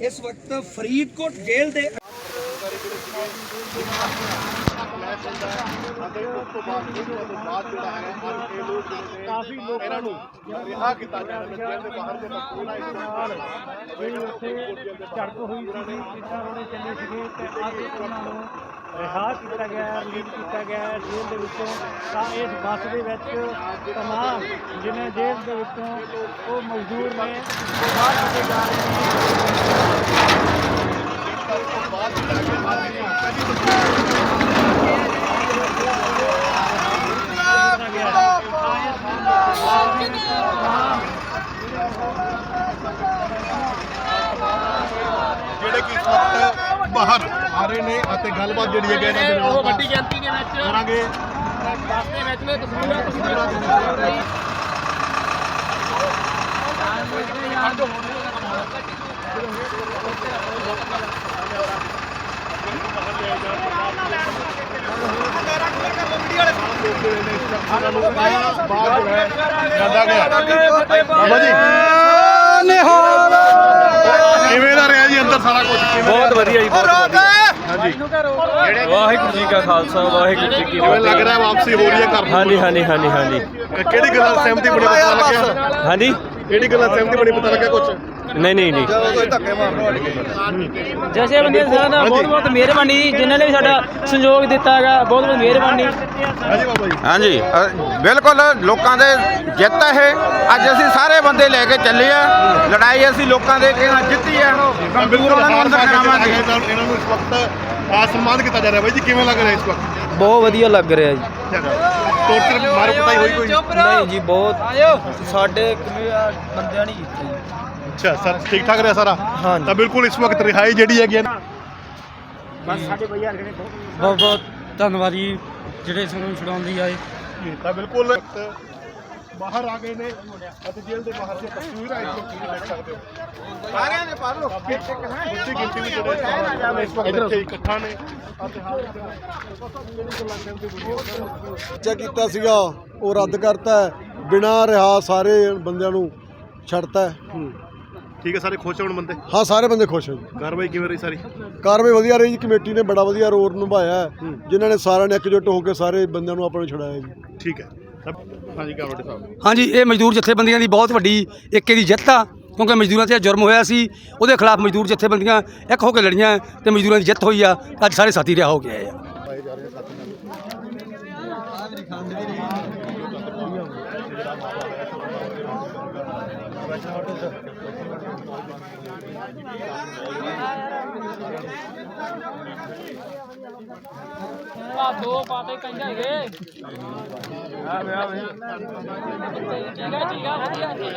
ਇਸ ਵਕਤ ਫਰੀਦਕੋਟ ਜੇਲ੍ਹ ਦੇ ਕਾਫੀ ਲੋਕਾਂ ਨੂੰ ਰਿਹਾ ਕੀਤਾ ਜਾ ਰਿਹਾ ਦੇ ਬਾਹਰ ਦੇ ਮਸੂਲ ਆਏ ਜਿਹੜੀ ਉੱਥੇ ਝੜਪ ਹੋਈ ਸੀ ਕਿੱਦਾਂ ਰੋੜੇ ਚੱਲੇ ਸੀਗੇ ਤੇ ਅੱਜ ਉਹਨਾਂ ਨੂੰ ਰਿਹਾ ਕੀਤਾ ਗਿਆ ਰਿਲੀਜ਼ ਕੀਤਾ ਗਿਆ ਹੈ ਜੇਲ੍ਹ ਦੇ ਵਿੱਚੋਂ ਤਾਂ ਇਸ ਬੱਸ ਦੇ ਵਿੱਚ ਤਮਾਮ ਜਿਵੇਂ ਜੇਲ੍ਹ ਦੇ ਵਿੱਚੋਂ ਉਹ ਮਜ਼ਦੂਰ ਨੇ ਉਹ ਬਾਹਰ ਕੱਢੇ ਜਾ ਰਹੇ ਨੇ ਜਿਹੜੇ ਕਿ ਇਸ ਵਕਤ ਬਾਹਰ ਆ ਰਹੇ ਨੇ ਅਤੇ ਗੱਲਬਾਤ ਜਿਹੜੀ ਹੈਗੀ ਇਹਨਾਂ ਦੇ ਨਾਲ ਉਹ ਵੱਡੀ ਗਿਣਤੀ ਦੇ ਵਿੱਚ ਕਰਾਂਗੇ। ਦੇ ਵਿੱਚ ਨੇ ਤਸਵੀਰਾਂ ਤਸਵੀਰਾਂ ਬਾਹਰ ਜੋ ਹੈ। ਜਾਂਦਾ ਗਿਆ। ਬਾਬਾ ਜੀ ਕਿਵੇਂ ਦਾ ਰਿਹਾ ਜੀ ਅੰਦਰ ਸਾਰਾ ਕੁਝ? ਬਹੁਤ ਵਧੀਆ ਜੀ ਬਹੁਤ ਵਧੀਆ। ਵਾਹਿਗੁਰੂ ਜੀ ਕਾ ਖਾਲਸਾ ਵਾਹਿਗੁਰੂ ਜੀ ਕੀ ਕਿਵੇਂ ਲੱਗ ਫਤਿਹ। ਰਿਹਾ ਵਾਪਸੀ ਹੋ ਰਹੀ ਹੈ ਘਰ ਨੂੰ? ਹਾਂਜੀ ਹਾਂਜੀ ਹਾਂਜੀ ਹਾਂਜੀ। ਕਿਹੜੀ ਗੱਲ ਸਹਿਮਤੀ ਬਣੀ ਪਤਾ ਲੱਗਿਆ? ਹਾਂਜੀ? ਕਿਹੜੀ ਗੱਲ ਸਹਿਮਤੀ ਬਣੀ ਪਤਾ ਲੱਗਿਆ ਕੁਝ ਨਹੀਂ ਨਹੀਂ ਨਹੀਂ। ਜੈਸੇ ਬੰਦੇ ਦਾ ਬਹੁਤ ਬਹੁਤ ਮਿਹਰਬਾਨੀ ਜੀ ਜਿਨ੍ਹਾਂ ਨੇ ਵੀ ਸਾਡਾ ਸਹਿਯੋਗ ਦਿੱਤਾ ਹੈਗਾ ਬਹੁਤ ਬਹੁਤ ਮਿਹਰਬਾਨੀ। ਹਾਂਜੀ ਬਾਬਾ ਜੀ। ਹਾਂਜੀ ਅ, ਬਿਲਕੁਲ ਲੋਕਾਂ ਦੇ ਜਿੱਤ ਹੈ ਇਹ। ਅੱਜ ਅਸੀਂ ਸਾਰੇ ਬੰਦੇ ਲੈ ਕੇ ਚੱਲੇ ਆ। ਲੜਾਈ ਅਸੀਂ ਲੋਕਾਂ ਦੇ ਕੇ ਨਾਲ ਜਿੱਤੀ ਹੈ ਬਿਲਕੁਲ ਉਹਨਾਂ ਨੂੰ ਅੰਦਰ ਹਾਰ ਪਾ ਕੇ ਕਰਾਵਾਂਗੇ। ਜਿਹੜਾ ਹੈਗਾ ਇਹਨਾਂ ਨੂੰ ਇਸ ਵਕਤ ਆ ਸਨਮਾਨ ਕੀਤਾ ਜਾ ਰਿਹਾ ਬਾਈ ਜੀ ਕਿਵੇਂ ਲੱਗ ਰਿਹਾ ਇਸ ਵਕਤ? ਬਹੁਤ ਵਧੀਆ ਲੱਗ ਰਿਹਾ ਜੀ। ਟੋਟਲ ਮਾਰ ਕੁਟਾਈ ਹੋਈ ਕੋਈ? ਨਹੀਂ ਜੀ ਬਹੁਤ ਸਾਡੇ ਬੰਦਿਆਂ ਨਹੀਂ ਕੀਤਾ ਜੀ। ਅੱਛਾ ਸਰ ਠੀਕ ਠਾਕ ਰਿਹਾ ਸਾਰਾ? ਹਾਂਜੀ। ਤਾਂ ਬਿਲਕੁਲ ਇਸ ਵਕਤ ਰਿਹਾਈ ਜਿਹੜੀ ਹੈਗੀ ਹੈ ਨਾ। ਬਹੁਤ ਬਹੁਤ ਧੰਨਵਾਦ ਜੀ ਜਿਹੜੇ ਸਾਨੂੰ ਛਡਾਉਂਦੀ ਆਏ। ਤਾਂ ਬਿਲਕੁਲ ਬਾਹਰ ਆ ਗਏ ਨੇ। ਅਤੇ ਜੇਲ੍ਹ ਦੇ ਬਾਹਰ ਦੀਆਂ ਤਸਵੀਰਾਂ ਵਕਤ ਤੁਸੀਂ ਦੇਖ ਸਕਦੇ ਹੋ। ਸਾਰਿਆਂ ਦੇ ਪਾ ਲੋ ਉੱਚੀ ਗਿਣਤੀ ਵਿੱਚ ਜਿਹੜੇ ਇਸ ਵਕਤ ਇੱਥੇ ਇਕੱਠਾ ਨੇ। ਅਤੇ ਹਾਲ ਬੱਚਾ ਕੀਤਾ ਸੀਗਾ ਉਹ ਰੱਦ ਕਰਤਾ ਹੈ। ਬਿਨਾਂ ਰਿਹਾ ਸਾਰੇ ਬੰਦਿਆਂ ਨੂੰ ਛੱਡਤਾ ਹੈ। ਠੀਕ ਹੈ ਸਾਰੇ ਖੁਸ਼ ਹੋਣ ਬੰਦੇ? ਹਾਂ ਸਾਰੇ ਬੰਦੇ ਖੁਸ਼ ਹੈ ਜੀ। ਕਾਰਵਾਈ ਕਿਵੇਂ ਰਹੀ ਸਾਰੀ? ਕਾਰਵਾਈ ਵਧੀਆ ਰਹੀ ਜੀ ਕਮੇਟੀ ਨੇ ਬੜਾ ਵਧੀਆ ਰੋਲ ਨਿਭਾਇਆ ਜਿਨ੍ਹਾਂ ਨੇ ਸਾਰਿਆਂ ਨੇ ਇਕਜੁੱਟ ਹੋ ਕੇ ਸਾਰੇ ਬੰਦਿਆਂ ਨੂੰ ਆਪਣੇ ਛੁਡਾਇਆ ਜੀ। ਠੀਕ ਹੈ। ਹਾਂਜੀ ਕਾਵੜੇ ਸਾਹਿਬ। ਹਾਂਜੀ, ਇਹ ਮਜ਼ਦੂਰ ਜਥੇਬੰਦੀਆਂ ਦੀ ਬਹੁਤ ਵੱਡੀ ਏਕੇ ਦੀ ਜਿੱਤ ਆ, ਕਿਉਂਕਿ ਮਜ਼ਦੂਰਾਂ ਤੇ ਜੁਰਮ ਹੋਇਆ ਸੀ, ਉਹਦੇ ਖਿਲਾਫ ਮਜ਼ਦੂਰ ਜਥੇਬੰਦੀਆਂ ਇੱਕ ਹੋ ਕੇ ਲੜੀਆਂ ਤੇ ਮਜ਼ਦੂਰਾਂ ਦੀ ਜਿੱਤ ਹੋਈ ਆ, ਅੱਜ ਸਾਰੇ ਸਾਥੀ ਰਿਹਾ ਹੋ ਗਏ ਆ। ਆ ਦੋ ਪਾਤੇ ਕਹਿੰਦਾ ਹੈਗੇ। ਆਵੇ ਆਵੇ ਠੀਕ ਆ ਠੀਕ ਆ ਵਧੀਆ ਠੀਕ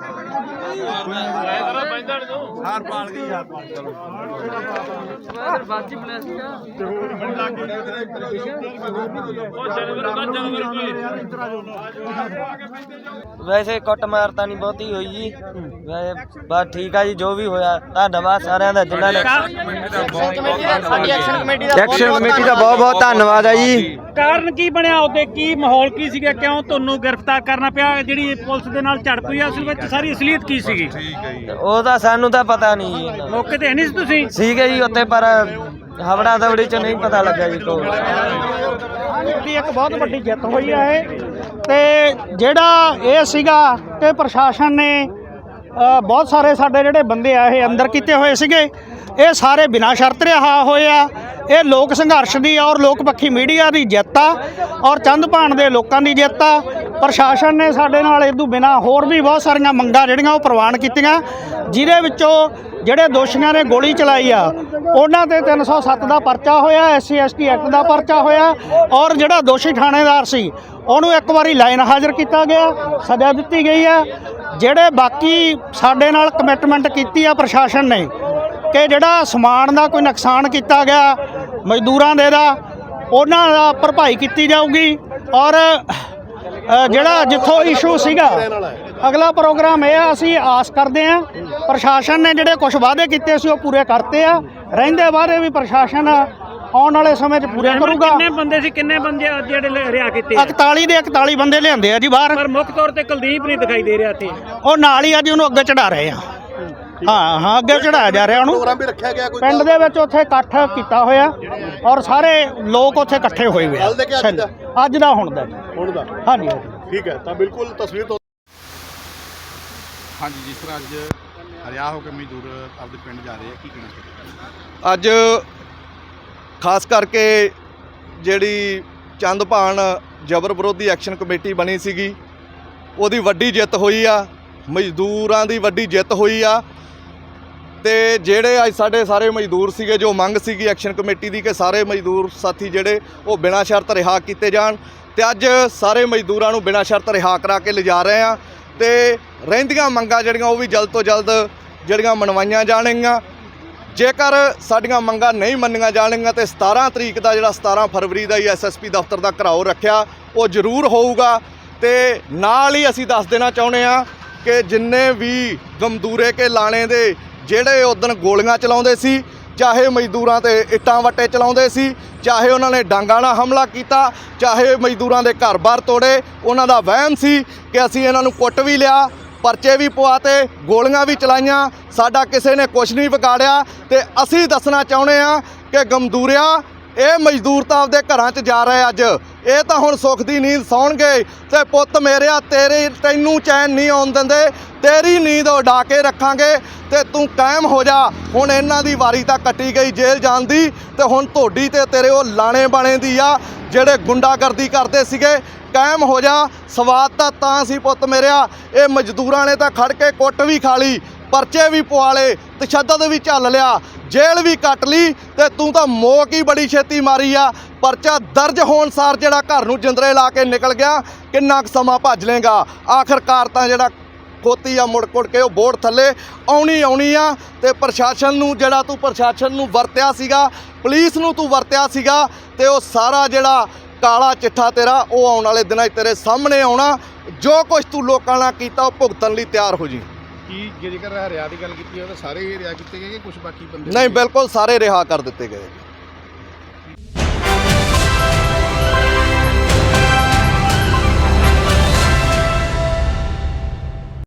ਵੈਸੇ ਕੁੱਟ ਮਾਰ ਤਾਂ ਨਹੀਂ ਬਹੁਤੀ ਹੋਈ ਜੀ। ਵੈਸੇ ਬਸ ਠੀਕ ਆ ਜੀ ਜੋ ਵੀ ਹੋਇਆ ਧੰਨਵਾਦ ਸਾਰਿਆਂ ਦਾ ਜਿਨ੍ਹਾਂ ਨੇ ਐਕਸ਼ਨ ਕਮੇਟੀ ਦਾ ਬਹੁਤ ਬਹੁਤ ਧੰਨਵਾਦ ਹੈ ਜੀ। ਕਾਰਨ ਕੀ ਬਣਿਆ ਉਹਦੇ? ਕੀ ਮਾਹੌਲ ਕੀ ਸੀਗਾ? ਕਿਉਂ ਤੁਹਾਨੂੰ ਗ੍ਰਿਫਤਾਰ ਕਰਨਾ ਪਿਆ? ਜਿਹੜੀ ਪੁਲਿਸ ਦੇ ਨਾਲ ਝੜਪ ਹੋਈ ਆ, ਅਸਲ ਵਿੱਚ ਸਾਰੀ ਅਸਲੀਅਤ ਕੀ ਸੀਗੀ? ਉਹ ਤਾਂ ਸਾਨੂੰ ਤਾਂ ਪਤਾ ਨਹੀਂ ਜੀ। ਇਹਨਾਂ ਦਾ। ਮੌਕੇ ਤੇ ਹੈ ਨਹੀਂ ਸੀ ਤੁਸੀਂ? ਸੀਗੇ ਜੀ ਉੱਥੇ ਪਰ ਹਵੜਾ ਦਵੜੀ ਚ ਨਹੀਂ ਪਤਾ ਲੱਗਾ ਜੀ ਕੋਈ। ਦੀ ਇੱਕ ਬਹੁਤ ਵੱਡੀ ਜਿੱਤ ਹੋਈ ਆ ਇਹ। ਤੇ ਜਿਹੜਾ ਇਹ ਸੀਗਾ ਕਿ ਪ੍ਰਸ਼ਾਸਨ ਨੇ ਅ, ਬਹੁਤ ਸਾਰੇ ਸਾਡੇ ਜਿਹੜੇ ਬੰਦੇ ਆ ਇਹ ਅੰਦਰ ਕੀਤੇ ਹੋਏ ਸੀਗੇ। ਇਹ ਸਾਰੇ ਬਿਨਾਂ ਸ਼ਰਤ ਰਿਹਾ ਹੋਏ ਆ। ਇਹ ਲੋਕ ਸੰਘਰਸ਼ ਦੀ ਔਰ ਲੋਕ ਪੱਖੀ ਮੀਡੀਆ ਦੀ ਜਿੱਤ ਆ। ਔਰ ਚੰਦਪਾਣ ਦੇ ਲੋਕਾਂ ਦੀ ਜਿੱਤ ਆ। ਪ੍ਰਸ਼ਾਸਨ ਨੇ ਸਾਡੇ ਨਾਲ ਇਹ ਤੋਂ ਬਿਨਾਂ ਹੋਰ ਵੀ ਬਹੁਤ ਸਾਰੀਆਂ ਮੰਗਾਂ ਜਿਹੜੀਆਂ ਉਹ ਪ੍ਰਵਾਨ ਕੀਤੀਆਂ। ਜਿਹਦੇ ਵਿੱਚੋਂ ਜਿਹੜੇ ਦੋਸ਼ੀਆਂ ਨੇ ਗੋਲੀ ਚਲਾਈ ਆ, ਉਹਨਾਂ ਤੇ 307 ਦਾ ਪਰਚਾ ਹੋਇਆ, ਐਸਸੀ, ਐਸਟੀ ਐਕਟ ਦਾ ਪਰਚਾ ਹੋਇਆ ਔਰ ਜਿਹੜਾ ਦੋਸ਼ੀ ਥਾਣੇਦਾਰ ਸੀ, ਉਹਨੂੰ ਇੱਕ ਵਾਰੀ ਲਾਈਨ ਹਾਜ਼ਰ ਕੀਤਾ ਗਿਆ, ਸਜ਼ਾ ਦਿੱਤੀ ਗਈ ਆ। ਜਿਹੜੇ ਬਾਕੀ ਸਾਡੇ ਨਾਲ ਕਮਿਟਮੈਂਟ ਕੀਤੀ ਆ ਪ੍ਰਸ਼ਾਸਨ ਨੇ ਕਿ ਜਿਹੜਾ ਸਮਾਨ ਦਾ ਕੋਈ ਨੁਕਸਾਨ ਕੀਤਾ ਗਿਆ, ਮਜ਼ਦੂਰਾਂ ਦੇ ਦਾ, ਉਹਨਾਂ ਦਾ ਭਰਪਾਈ ਕੀਤੀ ਜਾਊਗੀ ਔਰ ਜਿਹੜਾ ਜਿੱਥੋਂ ਇਸ਼ੂ ਸੀਗਾ ਅਗਲਾ ਪ੍ਰੋਗਰਾਮ ਇਹ ਆ ਅਸੀਂ ਆਸ ਕਰਦੇ ਆ ਪ੍ਰਸ਼ਾਸਨ ਨੇ ਜਿਹੜੇ ਕੁਝ ਵਾਅਦੇ ਕੀਤੇ ਸੀ ਉਹ ਪੂਰੇ ਕਰਤੇ ਆ। ਰਹਿੰਦੇ ਵਾਅਦੇ ਵੀ ਪ੍ਰਸ਼ਾਸਨ ਆਉਣ ਵਾਲੇ ਸਮੇਂ 'ਚ ਪੂਰੇ ਕਰੂਗਾ। ਕਿੰਨੇ ਬੰਦੇ ਸੀ ਕਿੰਨੇ ਬੰਦੇ ਜਿਹੜੇ ਰਿਆ ਕੀਤੇ ਆ? 41 ਦੇ 41 ਬੰਦੇ ਲਿਆਂਦੇ ਆ ਜੀ ਬਾਹਰ। ਪਰ ਮੁੱਖ ਤੌਰ ਤੇ ਕੁਲਦੀਪ ਨਹੀਂ ਦਿਖਾਈ ਦੇ ਰਿਹਾ ਇੱਥੇ। ਉਹ ਨਾਲ ਹੀ ਅੱਜ ਉਹਨੂੰ ਅੱਗੇ ਚੜਾ ਰਹੇ ਆ। ਹਾਂ। ਹਾਂ ਅੱਗੇ ਚੜਾਇਆ ਜਾ ਰਿਹਾ ਉਹਨੂੰ। ਪ੍ਰੋਗਰਾਮ ਵੀ ਰੱਖਿਆ ਗਿਆ ਕੋਈ ਪਿੰਡ ਦੇ ਵਿੱਚ ਉੱਥੇ ਇਕੱਠ ਕੀਤਾ ਹੋਇਆ ਔਰ ਸਾਰੇ ਲੋਕ ਉੱਥੇ ਇਕੱਠੇ ਹੋਏ ਹੋਏ ਆ। ਕੱਲ੍ਹ ਦੇ ਕਿ ਅੱਜ ਦਾ? ਅੱਜ ਦਾ ਹੁਣ ਦਾ। ਜੀ। ਹੁਣ ਦਾ। ਹਾਂਜੀ। ਹਾਂਜੀ ਠੀਕ ਹੈ ਤਾਂ ਬਿਲਕੁਲ ਤਸਵੀਰ ਤੋਂ ਹਾਂਜੀ ਜਿਸ ਤਰ੍ਹਾਂ ਅੱਜ ਹਰਿਆ ਹੋ ਕੇ ਮਜ਼ਦੂਰ ਆਪਦੇ ਪਿੰਡ ਜਾ ਰਹੇ ਆ ਕੀ ਕਹਿਣਾ ਚਾਹੁੰਦੇ ਅੱਜ ਖਾਸ ਕਰਕੇ ਜਿਹੜੀ ਚੰਦਭਾਨ ਜਬਰ ਵਿਰੋਧੀ ਐਕਸ਼ਨ ਕਮੇਟੀ ਬਣੀ ਸੀਗੀ ਉਹਦੀ ਵੱਡੀ ਜਿੱਤ ਹੋਈ ਆ ਮਜ਼ਦੂਰਾਂ ਦੀ ਵੱਡੀ ਜਿੱਤ ਹੋਈ ਆ ਤੇ ਜਿਹੜੇ ਅੱਜ ਸਾਡੇ ਸਾਰੇ ਮਜ਼ਦੂਰ ਸੀਗੇ, ਜੋ ਮੰਗ ਸੀਗੀ ਐਕਸ਼ਨ ਕਮੇਟੀ ਦੀ ਕਿ ਸਾਰੇ ਮਜ਼ਦੂਰ ਸਾਥੀ ਜਿਹੜੇ ਉਹ ਬਿਨਾਂ ਸ਼ਰਤ ਰਿਹਾ ਕੀਤੇ ਜਾਣ ਤੇ ਅੱਜ ਸਾਰੇ ਮਜ਼ਦੂਰਾਂ ਨੂੰ ਬਿਨਾਂ ਸ਼ਰਤ ਰਿਹਾ ਕਰਾ ਕੇ ਲਿਜਾ ਰਹੇ ਆ ਤੇ ਰਹਿੰਦੀਆਂ ਮੰਗਾਂ ਜਿਹੜੀਆਂ ਉਹ ਵੀ ਜਲਦ ਤੋਂ ਜਲਦ ਜਿਹੜੀਆਂ ਮਨਵਾਈਆਂ ਜਾਣਗੀਆਂ। ਜੇਕਰ ਸਾਡੀਆਂ ਮੰਗਾਂ ਨਹੀਂ ਮੰਨੀਆਂ ਜਾਣਗੀਆਂ ਤੇ 17 ਤਰੀਕ ਦਾ ਜਿਹੜਾ 17 ਫਰਵਰੀ ਦਾ ਹੀ ਐਸਐਸਪੀ ਦਫ਼ਤਰ ਦਾ ਘਰਾਓ ਰੱਖਿਆ, ਉਹ ਜ਼ਰੂਰ ਹੋਊਗਾ। ਤੇ ਨਾਲ ਹੀ ਅਸੀਂ ਦੱਸ ਦੇਣਾ ਚਾਹੁੰਦੇ ਆ ਕਿ ਜਿੰਨੇ ਵੀ ਗਮਦੂਰੇ ਕੇ ਲਾਣੇ ਦੇ ਜਿਹੜੇ ਉਦੋਂ ਗੋਲੀਆਂ ਚਲਾਉਂਦੇ ਸੀ, ਚਾਹੇ ਮਜ਼ਦੂਰਾਂ ਤੇ ਇੱਟਾਂ ਵੱਟੇ ਚਲਾਉਂਦੇ ਸੀ, ਚਾਹੇ ਉਹਨਾਂ ਨੇ ਡਾਂਗਾਂ ਨਾਲ ਹਮਲਾ ਕੀਤਾ, ਚਾਹੇ ਮਜ਼ਦੂਰਾਂ ਦੇ ਘਰ-ਬਾਰ ਤੋੜੇ, ਉਹਨਾਂ ਦਾ ਵਹਿਮ ਸੀ ਕਿ ਅਸੀਂ ਇਹਨਾਂ ਨੂੰ ਕੁੱਟ ਵੀ ਲਿਆ, ਪਰਚੇ ਵੀ ਪਵਾਤੇ, ਗੋਲੀਆਂ ਵੀ ਚਲਾਈਆਂ, ਸਾਡਾ ਕਿਸੇ ਨੇ ਕੁਝ ਨਹੀਂ ਵਿਗਾੜਿਆ ਤੇ ਅਸੀਂ ਦੱਸਣਾ ਚਾਹੁੰਦੇ ਆ ਕਿ ਗਮਦੂਰਿਆ ਇਹ ਮਜ਼ਦੂਰ ਤਾਂ ਆਪਦੇ ਘਰਾਂ 'ਚ ਜਾ ਰਹੇ ਅੱਜ। ਇਹ ਤਾਂ ਹੁਣ ਸੁੱਖ ਦੀ ਨੀਂਦ ਸੌਣਗੇ ਤੇ ਪੁੱਤ ਮੇਰਿਆ ਤੇਰੇ ਤੈਨੂੰ ਚੈਨ ਨਹੀਂ ਆਉਣ ਦਿੰਦੇ, ਤੇਰੀ ਨੀਂਦ ਉਡਾ ਕੇ ਰੱਖਾਂਗੇ ਤੇ ਤੂੰ ਕਾਇਮ ਹੋ ਜਾ। ਹੁਣ ਇਹਨਾਂ ਦੀ ਵਾਰੀ ਤਾਂ ਕੱਟੀ ਗਈ ਜੇਲ੍ਹ ਜਾਣ ਦੀ ਤੇ ਹੁਣ ਤੁਹਾਡੀ ਤੇ ਤੇਰੇ ਉਹ ਲਾਣੇ ਬਾਣੇ ਦੀ ਆ, ਜਿਹੜੇ ਗੁੰਡਾਗਰਦੀ ਕਰਦੇ ਸੀਗੇ, ਕਾਇਮ ਹੋ ਜਾ। ਸਵਾਦ ਤਾਂ ਤਾਂ ਸੀ ਪੁੱਤ ਮੇਰਿਆ ਇਹ ਮਜ਼ਦੂਰਾਂ ਨੇ ਤਾਂ ਖੜ ਕੇ ਕੁੱਟ ਵੀ ਖਾ ਲਈ, ਪਰਚੇ ਵੀ ਪਵਾ ਲਏ, ਤਸ਼ੱਦਦ ਵੀ ਝੱਲ ਲਿਆ, ਜੇਲ੍ਹ ਵੀ ਕੱਟ ਲਈ ਤੇ ਤੂੰ ਤਾਂ ਮੋਕ ਹੀ ਬੜੀ ਛੇਤੀ ਮਾਰੀ ਆ। ਪਰਚਾ ਦਰਜ ਹੋਣ ਸਾਰ ਜਿਹੜਾ ਘਰ ਨੂੰ ਜਿੰਦਰੇ ਲਾ ਕੇ ਨਿਕਲ ਗਿਆ। ਕਿੰਨਾ ਕੁ ਸਮਾਂ ਭੱਜ ਲੇਗਾ ਆਖਰਕਾਰ ਤਾਂ ਜਿਹੜਾ ਖੋਤੀ ਆ ਮੁੜ ਕੁੜ ਕੇ ਉਹ ਬੋਰਡ ਥੱਲੇ ਆਉਣੀ ਆਉਣੀ ਆ ਤੇ ਪ੍ਰਸ਼ਾਸਨ ਨੂੰ ਜਿਹੜਾ ਤੂੰ ਪ੍ਰਸ਼ਾਸਨ ਨੂੰ ਵਰਤਿਆ ਸੀਗਾ ਪੁਲਿਸ ਨੂੰ ਤੂੰ ਵਰਤਿਆ ਸੀਗਾ ਤੇ ਉਹ ਸਾਰਾ ਜਿਹੜਾ ਕਾਲਾ ਚਿੱਠਾ ਤੇਰਾ ਉਹ ਆਉਣ ਵਾਲੇ ਦਿਨਾਂ 'ਚ ਤੇਰੇ ਸਾਹਮਣੇ ਆਉਣਾ। ਜੋ ਕੁਝ ਤੂੰ ਲੋਕਾਂ ਨਾਲ ਕੀਤਾ ਉਹ ਭੁਗਤਣ ਲਈ ਤਿਆਰ ਹੋ ਜੀ। ਕੀ ਜੇਕਰ ਹਰਿਆ ਦੀ ਗੱਲ ਕੀਤੀ ਹੋਵੇ ਤਾਂ ਸਾਰੇ ਹੀ ਰਿਆ ਕੀਤੇ ਗਏ ਕਿ ਕੁਝ ਬਾਕੀ ਬੰਦੇ ਨਹੀਂ ਬਿਲਕੁਲ ਸਾਰੇ ਰਿਹਾ ਕਰ ਦਿੱਤੇ ਗਏ।